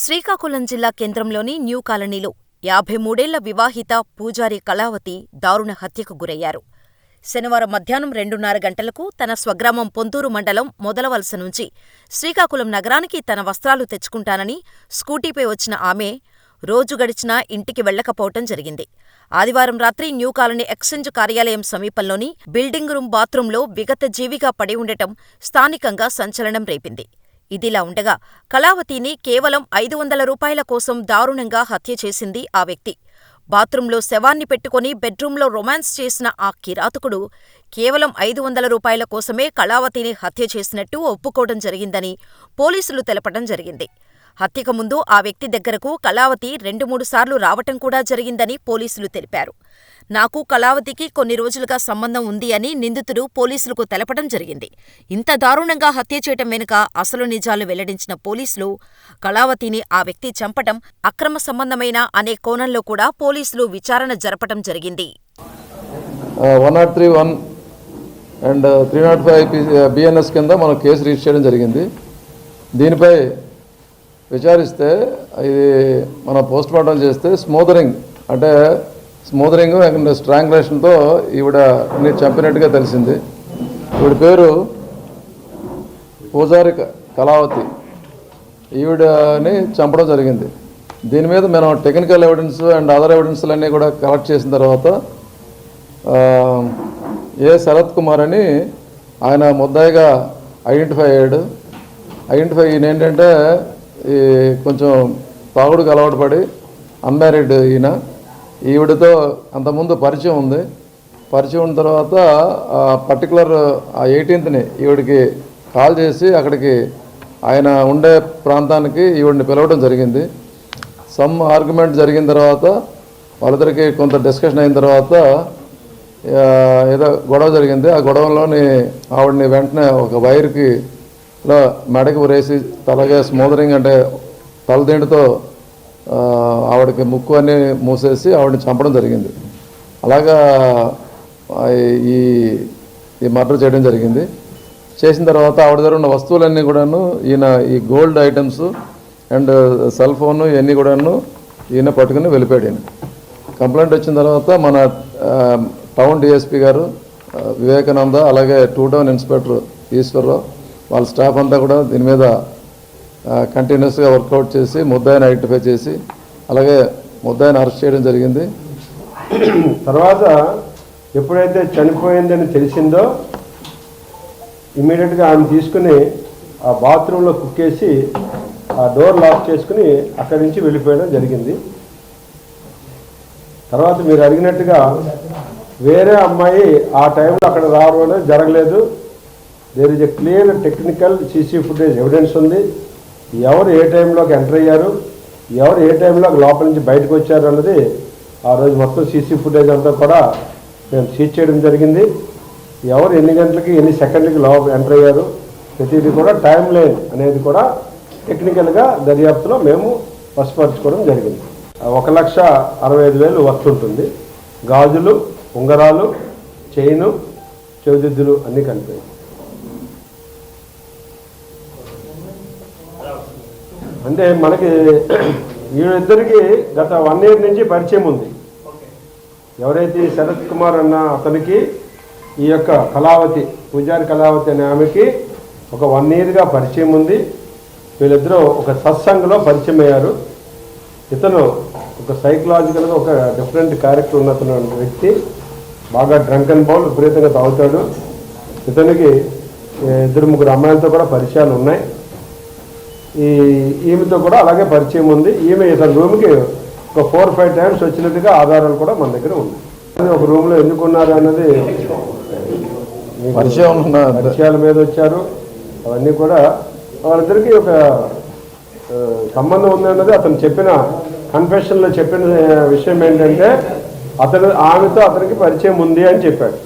శ్రీకాకుళం జిల్లా కేంద్రంలోని న్యూ కాలనీలో యాభై మూడేళ్ళ వివాహిత పూజారి కళావతి దారుణ హత్యకు గురయ్యారు. శనివారం మధ్యాహ్నం రెండున్నర గంటలకు తన స్వగ్రామం పొంతూరు మండలం మొదలవలస నుంచి శ్రీకాకుళం నగరానికి తన వస్త్రాలు తెచ్చుకుంటానని స్కూటీపై వచ్చిన ఆమె రోజు గడిచినా ఇంటికి వెళ్ళకపోవటం జరిగింది. ఆదివారం రాత్రి న్యూ కాలనీ ఎక్స్చేంజ్ కార్యాలయం సమీపంలోని బిల్డింగ్ రూమ్ బాత్రూంలో విగతజీవిగా పడి ఉండటం స్థానికంగా సంచలనం రేపింది. ఇదిలా ఉండగా కళావతిని కేవలం ఐదు వందల రూపాయల కోసం దారుణంగా హత్య చేసింది ఆ వ్యక్తి. బాత్రూంలో శవాన్ని పెట్టుకుని బెడ్రూంలో రొమాన్స్ చేసిన ఆ కిరాతకుడు కేవలం ఐదు వందల రూపాయల కోసమే కళావతిని హత్య చేసినట్టు ఒప్పుకోవడం జరిగిందని పోలీసులు తెలపటం జరిగింది. హత్యకు ముందు ఆ వ్యక్తి దగ్గరకు కళావతి రెండు మూడు సార్లు రావటం కూడా జరిగిందని పోలీసులు తెలిపారు. నాకు కళావతికి కొన్ని రోజులుగా సంబంధం ఉంది అని నిందితుడు పోలీసులకు తెలపడం జరిగింది. ఇంత దారుణంగా హత్య చేయటం వెనుక అసలు నిజాలు వెల్లడించిన పోలీసులు కళావతిని ఆ వ్యక్తి చంపటం అక్రమ సంబంధమైన అనే కోణంలో కూడా పోలీసులు విచారణ జరపటం జరిగింది. One nought three one and three nought five BNS కింద మనం కేసు రిజిస్టర్ చేయడం జరిగింది దీనిపై విచారిస్తే ఇది మన పోస్ట్ మార్టం చేస్తే స్మూదరింగ్ అంటే స్మూదరింగ్ అండ్ స్ట్రాంగ్లేషన్తో ఈవిడ చంపినట్టుగా తెలిసింది. ఈవిడ పేరు పూజారి క- కళావతి. ఈవిడని చంపడం జరిగింది. దీని మీద మనం టెక్నికల్ ఎవిడెన్స్ అండ్ అదర్ ఎవిడెన్స్లన్నీ కూడా కలెక్ట్ చేసిన తర్వాత ఏ శరత్ కుమార్ అని ఆయన ముద్దాయిగా ఐడెంటిఫై అయ్యాడు. ఐడెంటిఫై ఈయన ఏంటంటే ఈ కొంచెం తాగుడుకు అలవాటు పడి అన్మ్యారీడ్ ఈయన. ఈవిడతో అంతకుముందు పరిచయం ఉంది. పరిచయం ఉన్న తర్వాత పర్టికులర్ ఆ ఎయిటీన్త్ని ఈవిడికి కాల్ చేసి అక్కడికి ఆయన ఉండే ప్రాంతానికి ఈవిడిని పిలవడం జరిగింది. సమ్ ఆర్గ్యుమెంట్ జరిగిన తర్వాత వాళ్ళిద్దరికి కొంత డిస్కషన్ అయిన తర్వాత ఏదో గొడవ జరిగింది. ఆ గొడవలోని ఆవిడని వెంటనే ఒక వైర్కి లో మెడకి ఉరేసి తలగా స్మోదరింగ్ అంటే తలదిండుతో ఆవిడకి ముక్కు అన్ని మూసేసి ఆవిడని చంపడం జరిగింది. అలాగా ఈ ఈ మర్డర్ చేయడం జరిగింది. చేసిన తర్వాత ఆవిడ దగ్గర ఉన్న వస్తువులన్నీ కూడాను ఈయన ఈ gold items and cell phone ఇవన్నీ కూడాను ఈయన పట్టుకుని వెళ్ళిపోయాడు ఈయన. కంప్లైంట్ వచ్చిన తర్వాత మన టౌన్ డిఎస్పీ గారు వివేకానంద అలాగే టూ టౌన్ ఇన్స్పెక్టర్ ఈశ్వరరావు వాళ్ళ స్టాఫ్ అంతా కూడా దీని మీద కంటిన్యూస్గా వర్కౌట్ చేసి ముద్దాయిని ఐడెంటిఫై చేసి అలాగే ముద్దాయిని అరెస్ట్ చేయడం జరిగింది. తర్వాత ఎప్పుడైతే చనిపోయిందని తెలిసిందో ఇమ్మీడియట్గా ఆమె తీసుకుని ఆ బాత్రూంలో కుక్కేసి ఆ డోర్ లాక్ చేసుకుని అక్కడి నుంచి వెళ్ళిపోయడం జరిగింది. తర్వాత మీరు అడిగినట్టుగా వేరే అమ్మాయి ఆ టైంలో అక్కడ రావడం జరగలేదు. There is a clear technical CC footage evidence ఉంది. ఎవరు ఏ టైంలోకి ఎంటర్ అయ్యారు ఎవరు ఏ టైంలో లోపల నుంచి బయటకు వచ్చారు అన్నది ఆ రోజు మొత్తం సీసీ ఫుటేజ్ అంతా కూడా మేము సీజ్ చేయడం జరిగింది. ఎవరు ఎన్ని గంటలకి ఎన్ని సెకండ్లకి లోపల ఎంటర్ అయ్యారు ప్రతిదీ కూడా టైం లైన్ అనేది కూడా టెక్నికల్గా దర్యాప్తులో మేము వశపరచుకోవడం జరిగింది. ఒక లక్ష అరవై ఐదు వేలు వర్త్ ఉంటుంది. గాజులు ఉంగరాలు చైను చెవిదిద్దులు అన్నీ కలిపాయి. అంటే మనకి వీళ్ళిద్దరికి గత వన్ ఇయర్ నుంచి పరిచయం ఉంది. ఎవరైతే శరత్ కుమార్ అన్న అతనికి ఈ యొక్క కళావతి పూజారి కళావతి అనే ఆమెకి ఒక వన్ ఇయర్గా పరిచయం ఉంది. వీళ్ళిద్దరూ ఒక సత్సంగంలో పరిచయం అయ్యారు. ఇతను ఒక సైకలాజికల్గా ఒక డిఫరెంట్ క్యారెక్టర్ ఉన్న వ్యక్తి. బాగా డ్రంక్ అండ్ బౌల్ విపరీతంగా తాగుతాడు. ఇతనికి ఇద్దరు ముగ్గురు అమ్మాయిలతో కూడా పరిచయాలు ఉన్నాయి. ఈ ఈమెతో కూడా అలాగే పరిచయం ఉంది. ఈమె ఇతని రూమ్కి ఒక ఫోర్ ఫైవ్ టైమ్స్ వచ్చినట్టుగా ఆధారాలు కూడా మన దగ్గర ఉంది ఒక రూమ్లో ఎందుకు ఉన్నారు అన్నది పరిచయం పరిచయాల మీద వచ్చారు. అవన్నీ కూడా వాళ్ళిద్దరికీ ఒక సంబంధం ఉందన్నది అతను చెప్పిన కన్ఫెషన్లో చెప్పిన విషయం ఏంటంటే అతను ఆమెతో అతనికి పరిచయం ఉంది అని చెప్పాడు.